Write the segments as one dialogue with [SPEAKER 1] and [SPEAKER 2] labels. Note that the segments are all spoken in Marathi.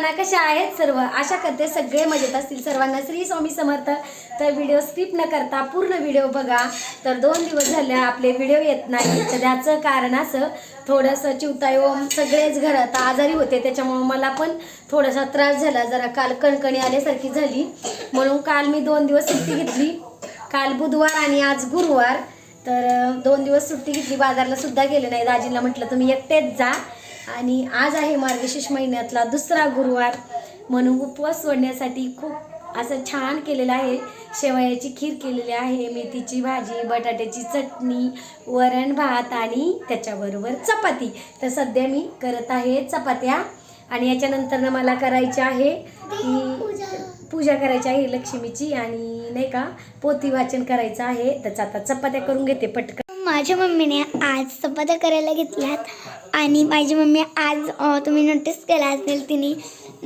[SPEAKER 1] मुलांना कशा आहेत सर्व? आशा करते सगळे मजेत असतील. सर्वांना श्री स्वामी समर्थ. तर व्हिडिओ स्किप न करता पूर्ण व्हिडिओ बघा. तर दोन दिवस झाले आपले व्हिडिओ येत नाही. तर त्याचं कारण असं थोडंसं चिवतायोम सगळेच घरात आजारी होते. त्याच्यामुळं मला पण थोडासा त्रास झाला. जरा काल कणकणी आल्यासारखी झाली. म्हणून काल मी दोन दिवस सुट्टी घेतली. काल बुधवार आणि आज गुरुवार. तर दोन दिवस सुट्टी घेतली. बाजारला सुद्धा गेले नाही दाजींना म्हटलं तुम्ही एकटेच जा. आणि आज आहे मार्गशीर्ष महिन्यातला दुसरा गुरुवार म्हणून उपवास सोडण्यासाठी खूप असं छान केलेलं आहे. शेवयाची खीर केलेली आहे मेथीची भाजी बटाट्याची चटणी वरण भात आणि त्याच्याबरोबर चपाती. तर सध्या मी करत आहे चपात्या आणि याच्यानंतर मला करायची आहे की पूजा करायची आहे लक्ष्मीची आणि नाही का पोती वाचन करायचं आहे. त्याचं आता चपात्या करून घेते पटकन.
[SPEAKER 2] माझ्या मम्मीने आज चपात्या करायला घेतल्यात. आणि माझी मम्मी आज तुम्ही नोटीस केला असेल तिने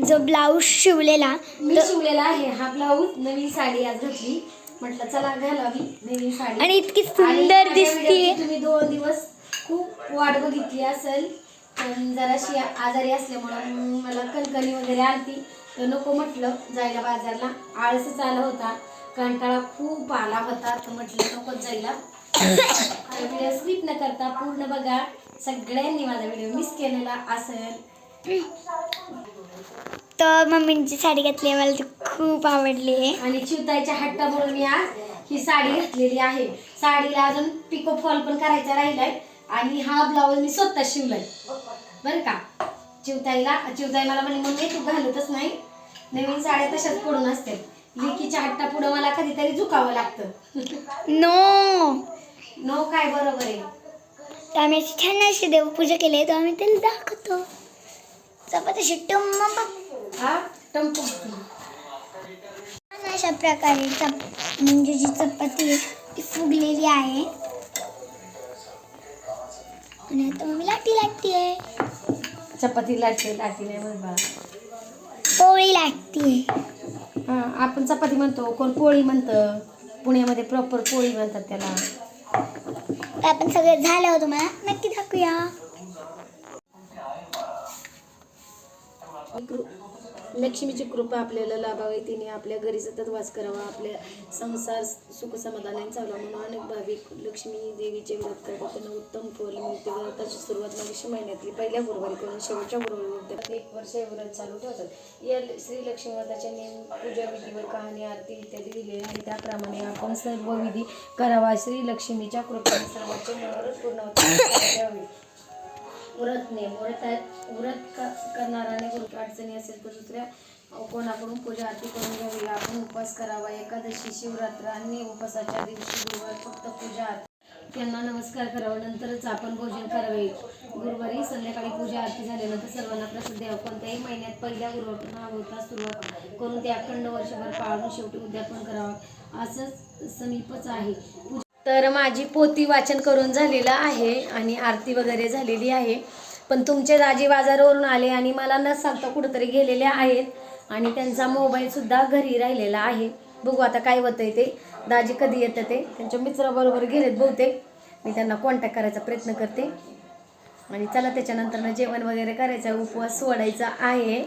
[SPEAKER 2] जो ब्लाऊज शिवलेला
[SPEAKER 1] मी शिवलेला आहे. हा ब्लाऊज नवीन साडी आज घातली. म्हटलं चला घालावी नवीन साडी.
[SPEAKER 2] आणि इतकी सुंदर दिसते
[SPEAKER 1] तुम्ही दोन दिवस खूप वाट बघितली असेल. पण जराशी आजारी असल्यामुळं मला कणकणी वगैरे आलती. तर नको म्हटलं जायला बाजारला. आळसच आला होता. कंटाळा खूप आला होता. तर म्हटलं नकोच जायला. व्हिडिओ स्किप न करता पूर्ण बघा सगळ्यांनी माझा व्हिडिओ मिस केलेला असेल.
[SPEAKER 2] तर मम्मीची साडी घातली आहे, मला ती खूप आवडली आहे.
[SPEAKER 1] आणि चिवताईच्या हट्टामुळे मी आज ही साडी घातलेली आहे. साडीला अजून पिको फॉल पण करायचा राहिलाय. आणि हा ब्लाऊज मी स्वतः शिवलाय. बरं का? चिवताईला चिवताई मला म्हणे मम्मी तू घालतच नाही. नवीन साड्या तशाच पडून असते लिकीच्या हट्टा पुढं मला कधीतरी झुकावं लागतं.
[SPEAKER 2] नो
[SPEAKER 1] नो काय बरोबर आहे?
[SPEAKER 2] आम्ही अशी छान अशी देवपूजा केली आहे तर आम्ही त्याला दाखवतो.
[SPEAKER 1] हा? टंपू
[SPEAKER 2] छान अशा प्रकारे चप म्हणजे जी चपाती आहे ती फुगलेली आहे. आणि आता मम्मी लाटी आहे
[SPEAKER 1] चपाती लाटते लाटी नाही म्हणत बाळा
[SPEAKER 2] पोळी लाटते
[SPEAKER 1] हा आपण चपाती म्हणतो कोण पोळी म्हणतं. पुण्यामध्ये प्रॉपर पोळी म्हणतात त्याला.
[SPEAKER 2] तर आपण सगळं झालं तुम्हाला. नक्की दाखवूया.
[SPEAKER 1] लक्ष्मीची कृपा आपल्याला लाभावी तिने आपल्या घरी सतत वास करावा आपल्या संसार सुख समाधानाने चालवा म्हणून अनेक भाविक लक्ष्मी देवीचे व्रत करतात. त्यांना उत्तम फल मिळते. व्रताची सुरुवात मार्गशीर्ष महिन्यातली पहिल्या गुरुवारी करून शेवटच्या गुरुवारी एक वर्ष हे व्रत चालू ठेवतात. या श्री लक्ष्मी व्रताच्या नियम पूजा विधीवर कहाणी आरती इत्यादी दिलेली आहे त्याप्रमाणे आपण सर्व विधी करावा. श्री लक्ष्मीच्या कृपेने सर्वांचे मनोरथ पूर्ण होते. व्रत व्रत व्रत करणाराने गुरु अडचणी असेल तर दुसऱ्या कोणाकडून पूजा आरती करून घ्यावी आपण उपवास करावा. एकादशी शिवरात्र आणि उपवासाच्या दिवशी गुरुवार फक्त पूजा त्यांना नमस्कार करावा. नंतरच आपण भोजन करावे. गुरुवारी संध्याकाळी पूजा आरती झाल्यानंतर सर्वांना प्रसाद द्यावा. कोणत्याही महिन्यात पहिल्या गुरुवार होता सुरुवात करून ते अखंड वर्षभर पाळून शेवटी उद्यापन करावं. असंच समीपच आहे. पूजा तर माझी पोती वाचन करून झालेलं आहे आणि आरती वगैरे झालेली आहे. पण तुमचे दाजी बाजारावरून आले आणि मला न सांगता कुठंतरी गेलेले आहेत आणि त्यांचा मोबाईलसुद्धा घरी राहिलेला आहे. बघू आता काय होतंय ते. दाजी कधी येतं ते? त्यांच्या मित्राबरोबर गेलेत बहुतेक. मी त्यांना कॉन्टॅक्ट करायचा प्रयत्न करते. आणि चला त्याच्यानंतर जेवण वगैरे करायचं आहे, उपवास सोडायचा आहे.